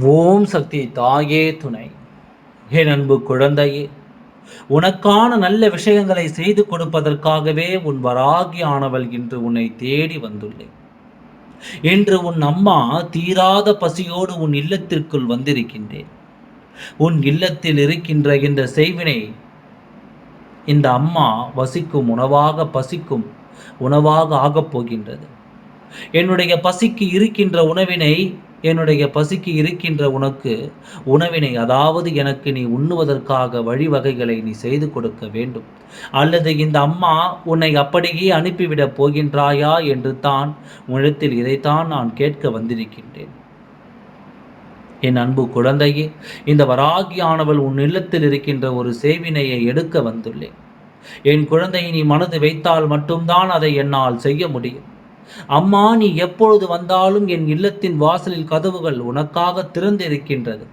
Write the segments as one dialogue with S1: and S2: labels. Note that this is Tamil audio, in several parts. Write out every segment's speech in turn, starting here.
S1: ஓம் சக்தி தாயே துணை. என் அன்பு குழந்தையே உனக்கான நல்ல விஷயங்களை செய்து கொடுப்பதற்காகவே உன் வராகி ஆனவள் இன்று உன்னை தேடி வந்துள்ளேன். இன்று உன் அம்மா தீராத பசியோடு உன் இல்லத்திற்குள் வந்திருக்கின்றேன். உன் இல்லத்தில் இருக்கின்ற இந்த செய்வினை இந்த அம்மா வசிக்கும் உணவாக பசிக்கும் உணவாக ஆகப் போகின்றது. என்னுடைய பசிக்கு இருக்கின்ற உணவினை என்னுடைய பசிக்கு இருக்கின்ற உனக்கு உணவினை அதாவது எனக்கு நீ உண்ணுவதற்காக வழிவகைகளை நீ செய்து கொடுக்க வேண்டும். அல்லது இந்த அம்மா உன்னை அப்படியே அனுப்பிவிடப் போகின்றாயா என்று தான் உன்னிடத்தில் இதைத்தான் நான் கேட்க வந்திருக்கின்றேன். என் அன்பு குழந்தையே இந்த வராகியானவள் உன் இல்லத்தில் இருக்கின்ற ஒரு சேவினையை எடுக்க வந்துள்ளேன். என் குழந்தையை நீ மனது வைத்தால் மட்டும்தான் அதை என்னால் செய்ய முடியும். அம்மா நீ எப்பொழுது வந்தாலும் என் இல்லத்தின் வாசலில் கதவுகள் உனக்காக திறந்திருக்கின்றது.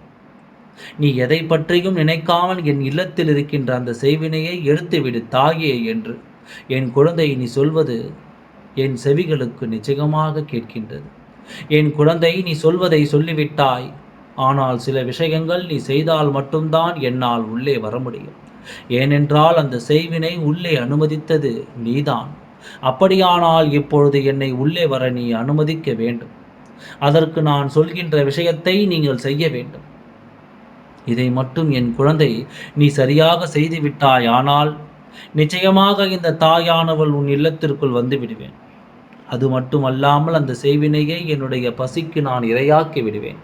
S1: நீ எதை பற்றியும் நினைக்காமல் என் இல்லத்தில் இருக்கின்ற அந்த செய்வினையை எடுத்துவிடு தாயே என்று என் குழந்தை நீ சொல்வது என் செவிகளுக்கு நிச்சயமாக கேட்கின்றது. என் குழந்தை நீ சொல்வதை சொல்லிவிட்டாய். ஆனால் சில விஷயங்கள் நீ செய்தால் மட்டும்தான் என்னால் உள்ளே வர முடியும். ஏனென்றால் அந்த செய்வினை உள்ளே அனுமதித்தது நீதான். அப்படியானால் இப்பொழுது என்னை உள்ளே வர நீ அனுமதிக்க வேண்டும். அதற்கு நான் சொல்கின்ற விஷயத்தை நீங்கள் செய்ய வேண்டும். இதை மட்டும் என் குழந்தை நீ சரியாக செய்துவிட்டாய் ஆனால் நிச்சயமாக இந்த தாயானவள் உன் இல்லத்திற்குள் வந்து விடுவேன். அது மட்டுமல்லாமல் அந்த செய்வினையை என்னுடைய பசிக்கு நான் இரையாக்கி விடுவேன்.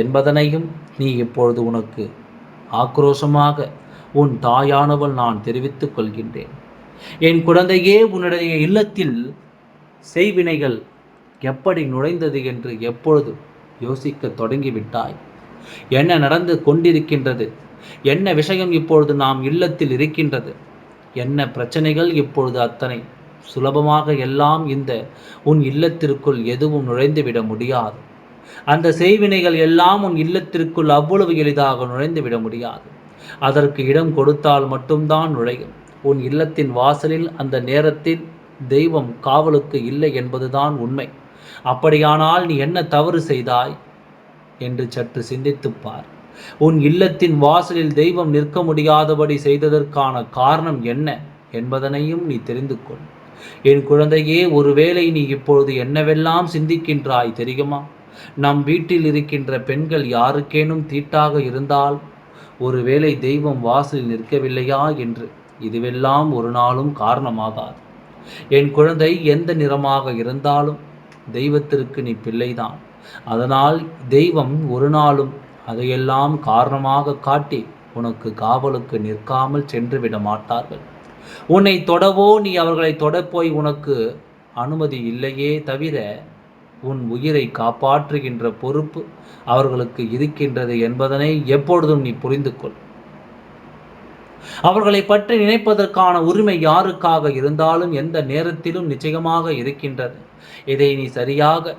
S1: என்பதனையும் நீ இப்பொழுது உனக்கு ஆக்ரோஷமாக உன் தாயானவள் நான் தெரிவித்துக் கொள்கின்றேன். என் குழந்தையே உன்னுடைய இல்லத்தில் செய்வினைகள் எப்படி நுழைந்தது என்று எப்பொழுது யோசிக்க தொடங்கிவிட்டாய். என்ன நடந்து கொண்டிருக்கின்றது? என்ன விஷயம் இப்பொழுது நாம் இல்லத்தில் இருக்கின்றது? என்ன பிரச்சனைகள் இப்பொழுது அத்தனை? சுலபமாக எல்லாம் இந்த உன் இல்லத்திற்குள் எதுவும் நுழைந்துவிட முடியாது. அந்த செய்வினைகள் எல்லாம் உன் இல்லத்திற்குள் அவ்வளவு எளிதாக நுழைந்துவிட முடியாது. அதற்கு இடம் கொடுத்தால் மட்டும்தான் நுழையும். உன் இல்லத்தின் வாசலில் அந்த நேரத்தில் தெய்வம் காவலுக்கு இல்லை என்பதுதான் உண்மை. அப்படியானால் நீ என்ன தவறு செய்தாய்? என்று சற்று சிந்தித்துப் பார். உன் இல்லத்தின் வாசலில் தெய்வம் நிற்க முடியாதபடி செய்ததற்கான காரணம் என்ன என்பதனையும் நீ தெரிந்து கொள். என் குழந்தையே ஒருவேளை நீ இப்பொழுது என்னவெல்லாம் சிந்திக்கின்றாய் தெரியுமா? நம் வீட்டில் இருக்கின்ற பெண்கள் யாருக்கேனும் தீட்டாக இருந்தால் ஒருவேளை தெய்வம் வாசலில் நிற்கவில்லையா என்று இதுவெல்லாம் ஒரு நாளும் காரணமாகாது. என் குழந்தை எந்த நிறமாக இருந்தாலும் தெய்வத்திற்கு நீ பிள்ளைதான். அதனால் தெய்வம் ஒரு நாளும் அதையெல்லாம் காரணமாக காட்டி உனக்கு காவலுக்கு நிற்காமல் சென்று விட மாட்டார்கள். உன்னை தொடவோ நீ அவர்களை தொடப்போய் உனக்கு அனுமதி இல்லையே தவிர உன் உயிரை காப்பாற்றுகின்ற பொறுப்பு அவர்களுக்கு இருக்கின்றது என்பதனை எப்பொழுதும் நீ புரிந்து கொள் அவர்களை பற்றி நினைப்பதற்கான உரிமை யாருக்காக இருந்தாலும் எந்த நேரத்திலும் நிச்சயமாக இருக்கின்றது. இதை நீ சரியாக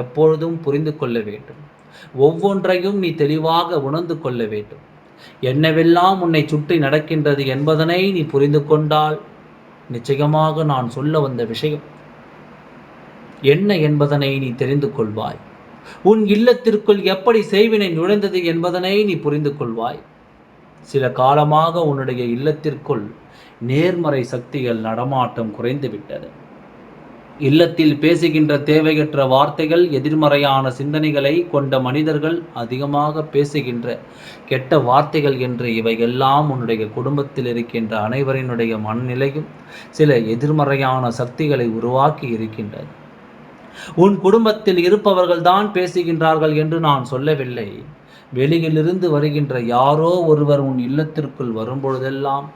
S1: எப்பொழுதும் புரிந்து கொள்ள வேண்டும். ஒவ்வொன்றையும் நீ தெளிவாக உணர்ந்து கொள்ள வேண்டும். என்னவெல்லாம் உன்னை சுற்றி நடக்கின்றது என்பதனை நீ புரிந்து கொண்டால் நிச்சயமாக நான் சொல்ல வந்த விஷயம் என்ன என்பதனை நீ தெரிந்து கொள்வாய். உன் இல்லத்திற்குள் எப்படி செய்வினை நுழைந்தது என்பதனை நீ புரிந்து கொள்வாய். சில காலமாக உன்னுடைய இல்லத்திற்குள் நேர்மறை சக்திகள் நடமாட்டம் குறைந்துவிட்டது. இல்லத்தில் பேசுகின்ற தேவையற்ற வார்த்தைகள் எதிர்மறையான சிந்தனைகளை கொண்ட மனிதர்கள் அதிகமாக பேசுகின்ற கெட்ட வார்த்தைகள் என்று இவையெல்லாம் உன்னுடைய குடும்பத்தில் இருக்கின்ற அனைவரினுடைய மனநிலையும் சில எதிர்மறையான சக்திகளை உருவாக்கி இருக்கின்றது. உன் குடும்பத்தில் இருப்பவர்கள் தான் பேசுகின்றார்கள் என்று நான் சொல்லவில்லை. வெளியிலிருந்து வருகின்ற யாரோ ஒருவர் உன் இல்லத்திற்குள் வரும்பொழுதெல்லாம்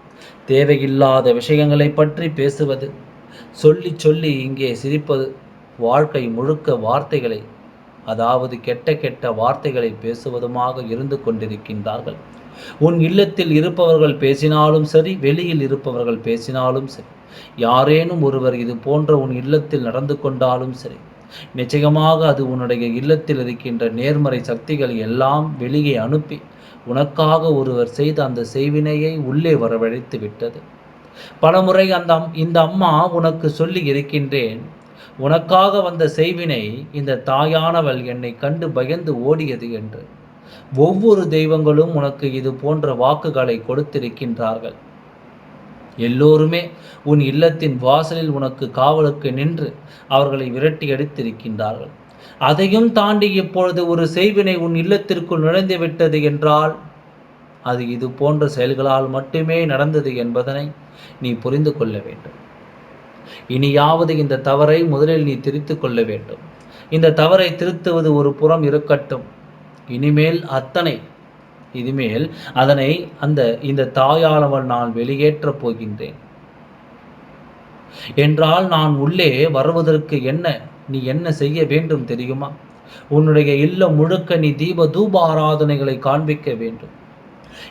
S1: தேவையில்லாத விஷயங்களை பற்றி பேசுவது சொல்லி சொல்லி இங்கே சிரிப்பது வாழ்க்கை முழுக்க வார்த்தைகளை அதாவது கெட்ட கெட்ட வார்த்தைகளை பேசுவதுமாக இருந்து கொண்டிருக்கின்றார்கள். உன் இல்லத்தில் இருப்பவர்கள் பேசினாலும் சரி வெளியில் இருப்பவர்கள் பேசினாலும் சரி யாரேனும் ஒருவர் இது போன்ற உன் இல்லத்தில் நடந்து கொண்டாலும் சரி நிச்சயமாக அது உன்னுடைய இல்லத்தில் இருக்கின்ற நேர்மறை சக்திகள் எல்லாம் வெளியே அனுப்பி உனக்காக ஒருவர் செய்த அந்த செய்வினையை உள்ளே வரவழைத்து விட்டது. பலமுறை அந்த இந்த அம்மா உனக்கு சொல்லி இருக்கின்றேன் உனக்காக வந்த செய்வினை இந்த தாயானவள் என்னை கண்டு பயந்து ஓடியது என்று. ஒவ்வொரு தெய்வங்களும் உனக்கு இது போன்ற வாக்குகளை கொடுத்திருக்கின்றார்கள். எல்லோருமே உன் இல்லத்தின் வாசலில் உனக்கு காவலுக்கு நின்று அவர்களை விரட்டி அடித்திருக்கின்றார்கள். அதையும் தாண்டி இப்பொழுது ஒரு செய்வினை உன் இல்லத்திற்குள் நுழைந்து விட்டது என்றால் அது இது போன்ற செயல்களால் மட்டுமே நடந்தது என்பதனை நீ புரிந்து கொள்ள வேண்டும். இனியாவது இந்த தவறை முதலில் நீ திரித்து கொள்ள வேண்டும். இந்த தவறை திருத்துவது ஒரு புறம் இருக்கட்டும். இனிமேல் அத்தனை இனிமேல் அதனை அந்த இந்த தாயாளவன் நான் வெளியேற்றப் போகின்றேன். என்றால் நான் உள்ளே வருவதற்கு என்ன நீ என்ன செய்ய வேண்டும் தெரியுமா? உன்னுடைய இல்லம் முழுக்க நீ தீப தூப ஆராதனைகளை காண்பிக்க வேண்டும்.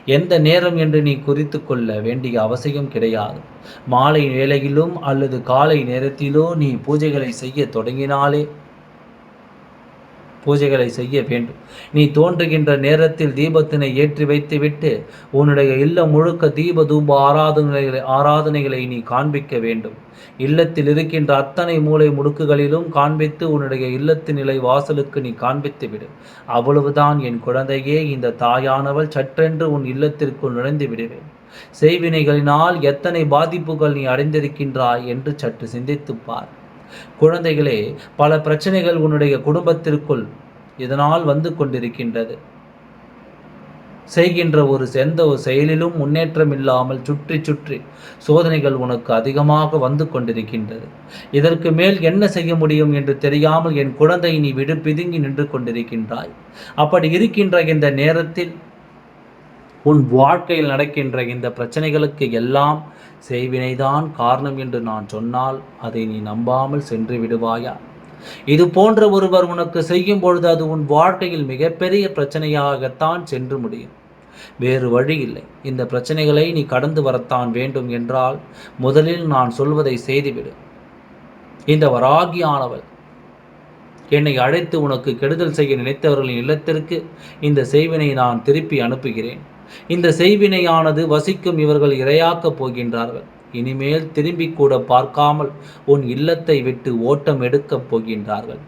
S1: எந்த நேரம் என்று நீ குறித்து கொள்ள வேண்டிய அவசியம் கிடையாது. மாலை வேளையிலும் அல்லது காலை நேரத்திலோ நீ பூஜைகளை செய்ய தொடங்கினாலே பூஜைகளை செய்ய வேண்டும். நீ தோன்றுகின்ற நேரத்தில் தீபத்தினை ஏற்றி வைத்துவிட்டு உன்னுடைய இல்லம் முழுக்க தீப தூப ஆராதனைகளை ஆராதனைகளை நீ காண்பிக்க வேண்டும். இல்லத்தில் இருக்கின்ற அத்தனை மூளை முடுக்குகளிலும் காண்பித்து உன்னுடைய இல்லத்து நிலை வாசலுக்கு நீ காண்பித்து விடு. அவ்வளவுதான் என் குழந்தையே இந்த தாயானவள் சற்றென்று உன் இல்லத்திற்குள் நுழைந்து விடுவேன். செய்வினைகளினால் எத்தனை பாதிப்புகள் நீ அடைந்திருக்கின்றாய் என்று சற்று சிந்தித்துப்பார் குழந்தைகளே பல பிரச்சனைகள் உன்னுடைய குடும்பத்திற்குள் இதனால் வந்து கொண்டிருக்கின்றது. செய்கின்ற ஒரு எந்த ஒரு செயலிலும் முன்னேற்றம் இல்லாமல் சுற்றி சுற்றி சோதனைகள் உனக்கு அதிகமாக வந்து கொண்டிருக்கின்றது. இதற்கு மேல் என்ன செய்ய முடியும் என்று தெரியாமல் என் குழந்தை நீ விடு பிதுங்கி நின்று கொண்டிருக்கின்றாய். அப்படி இருக்கின்ற இந்த நேரத்தில் உன் வாழ்க்கையில் நடக்கின்ற இந்த பிரச்சனைகளுக்கு எல்லாம் செய்வினைதான் காரணம் என்று நான் சொன்னால் அதை நீ நம்பாமல் சென்று விடுவாயா? இது போன்ற ஒருவர் உனக்கு செய்யும் பொழுது அது உன் வாழ்க்கையில் மிகப்பெரிய பிரச்சனையாகத்தான் சென்று முடியும். வேறு வழி இல்லை. இந்த பிரச்சனைகளை நீ கடந்து வரத்தான் வேண்டும் என்றால் முதலில் நான் சொல்வதை செய்துவிடு. இந்த வராகியானவள் என்னை அழைத்து உனக்கு கெடுதல் செய்ய நினைத்தவர்களின் இல்லத்திற்கு இந்த செய்வினை நான் திருப்பி அனுப்புகிறேன். இந்த செய்வினையானது வசிக்கும் இவர்கள் இரையாக்கப் போகின்றார்கள். இனிமேல் திரும்பி கூட பார்க்காமல் உன் இல்லத்தை விட்டு ஓட்டம் எடுக்கப் போகின்றார்கள்.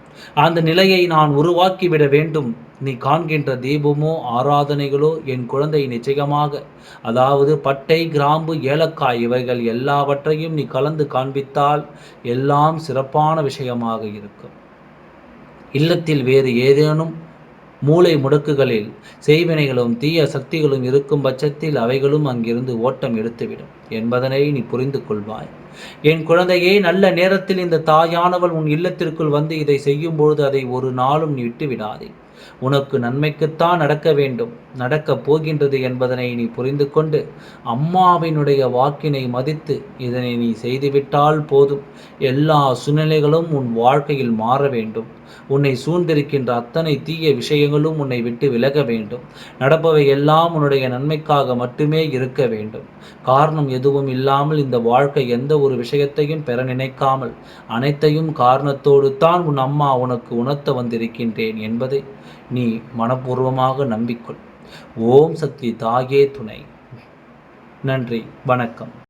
S1: அந்த நிலையை நான் உருவாக்கிவிட வேண்டும். நீ காண்கின்ற தீபமோ ஆராதனைகளோ என் குழந்தை நிச்சயமாக. அதாவது பட்டை கிராம்பு ஏலக்காய் இவைகள் எல்லாவற்றையும் நீ கலந்து காண்பித்தால் எல்லாம் சிறப்பான விஷயமாக இருக்கும். இல்லத்தில் வேறு ஏதேனும் மூளை முடக்குகளில் செய்வினைகளும் தீய சக்திகளும் இருக்கும் பட்சத்தில் அவைகளும் அங்கிருந்து ஓட்டம் எடுத்துவிடும். என்பதனை நீ புரிந்து கொள்வாய். என் குழந்தையே நல்ல நேரத்தில் இந்த தாயானவள் உன் இல்லத்திற்குள் வந்து இதை செய்யும் பொழுது அதை ஒரு நாளும் நீ விட்டு விடாதே உனக்கு நன்மைக்குத்தான் நடக்க வேண்டும். நடக்கப் போகின்றது என்பதனை நீ புரிந்து கொண்டு அம்மாவினுடைய வாக்கினை மதித்து இதனை நீ செய்துவிட்டால் போதும். எல்லா சூழ்நிலைகளும் உன் வாழ்க்கையில் மாற வேண்டும். உன்னை சூழ்ந்திருக்கின்ற அத்தனை தீய விஷயங்களும் உன்னை விட்டு விலக வேண்டும். நடப்பவை எல்லாம் உன்னுடைய நன்மைக்காக மட்டுமே இருக்க வேண்டும். காரணம் எதுவும் இல்லாமல் இந்த வாழ்க்கை எந்த ஒரு விஷயத்தையும் பெற நினைக்காமல் அனைத்தையும் காரணத்தோடு தான் உன் அம்மா உனக்கு உணர்த்த வந்திருக்கின்றேன் என்பதை நீ மனப்பூர்வமாக நம்பிக்கொள். ஓம் சக்தி தாயே துணை. நன்றி வணக்கம்.